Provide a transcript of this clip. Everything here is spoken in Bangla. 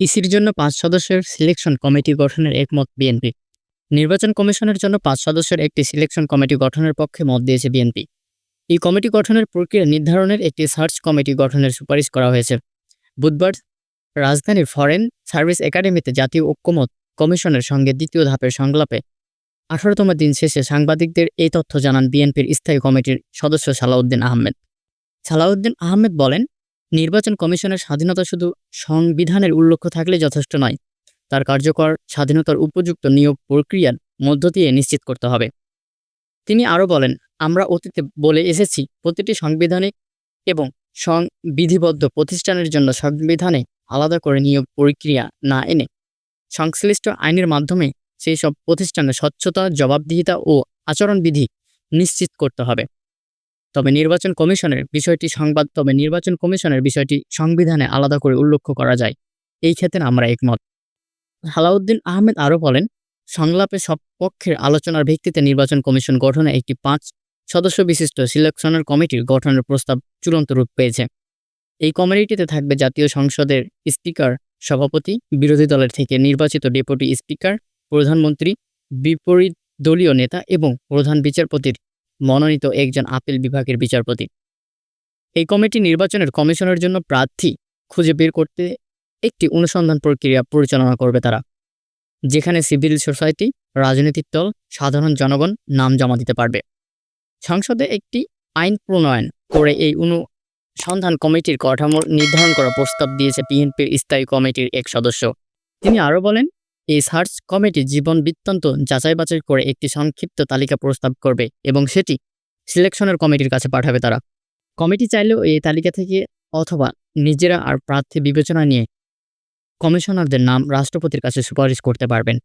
ইসির জন্য পাঁচ সদস্যের সিলেকশন কমিটি গঠনের একমত বিএনপি নির্বাচন কমিশনের জন্য পাঁচ সদস্যের একটি সিলেকশন কমিটি গঠনের পক্ষে মত দিয়েছে বিএনপি এই কমিটি গঠনের প্রক্রিয়া নির্ধারণের একটি সার্চ কমিটি গঠনের সুপারিশ করা হয়েছে। বুধবার রাজধানীর ফরেন সার্ভিস একাডেমিতে জাতীয় ঐক্যমত কমিশনের সঙ্গে দ্বিতীয় ধাপের সংলাপে আঠারোতম দিন শেষে সাংবাদিকদের এই তথ্য জানান বিএনপির স্থায়ী কমিটির সদস্য সালাউদ্দিন আহমেদ। সালাউদ্দিন আহমেদ বলেন নির্বাচন কমিশনের স্বাধীনতা শুধু সংবিধানের উল্লেখ থাকলে যথেষ্ট নয়, তার কার্যকর স্বাধীনতার উপযুক্ত নিয়োগ প্রক্রিয়ার মধ্য দিয়ে নিশ্চিত করতে হবে। তিনি আরও বলেন, আমরা অতীতে বলে এসেছি, প্রতিটি সাংবিধানিক এবং সংবিধিবদ্ধ প্রতিষ্ঠানের জন্য সংবিধানে আলাদা করে নিয়োগ প্রক্রিয়া না এনে সংশ্লিষ্ট আইনের মাধ্যমে সেই সব প্রতিষ্ঠানের স্বচ্ছতা, জবাবদিহিতা ও আচরণবিধি নিশ্চিত করতে হবে। তবে নির্বাচন কমিশনের বিষয়টি সংবাদ, তবে নির্বাচন কমিশনের বিষয়টি সংবিধানে আলাদা করে উল্লেখ করা যায়। এই ক্ষেত্রে আমরা একমত। হালাউদ্দিন আহমেদ আরও বলেন, সংলাপে সব পক্ষের আলোচনার ভিত্তিতে নির্বাচন কমিশন গঠনে একটি পাঁচ সদস্য বিশিষ্ট সিলেকশনের কমিটির গঠনের প্রস্তাব চূড়ান্ত রূপ পেয়েছে। এই কমিটিতে থাকবে জাতীয় সংসদের স্পিকার, সভাপতি, বিরোধী দলের থেকে নির্বাচিত ডেপুটি স্পিকার, প্রধানমন্ত্রী, বিপরীত দলীয় নেতা এবং প্রধান বিচারপতির মনোনীত একজন আপিল বিভাগের বিচারপতি। এই কমিটি নির্বাচনের কমিশনের জন্য প্রার্থী খুঁজে বের করতে একটি অনুসন্ধান প্রক্রিয়া পরিচালনা করবে তারা, যেখানে সিভিল সোসাইটি, রাজনৈতিক দল, সাধারণ জনগণ নাম জমা দিতে পারবে। সংসদে একটি আইন প্রণয়ন করে এই অনুসন্ধান কমিটির কাঠামো নির্ধারণ করার প্রস্তাব দিয়েছে বিএনপির স্থায়ী কমিটির এক সদস্য। তিনি আরও বলেন এই সার্চ কমিটি জীবন বৃত্তান্ত যাচাই বাছাই করে একটি সংক্ষিপ্ত তালিকা প্রস্তাব করবে এবং সেটি সিলেকশনের কমিটির কাছে পাঠাবে তারা। কমিটি চাইলেও এই তালিকা থেকে অথবা নিজেরা আর প্রার্থী বিবেচনা নিয়ে কমিশনারদের নাম রাষ্ট্রপতির কাছে সুপারিশ করতে পারবেন।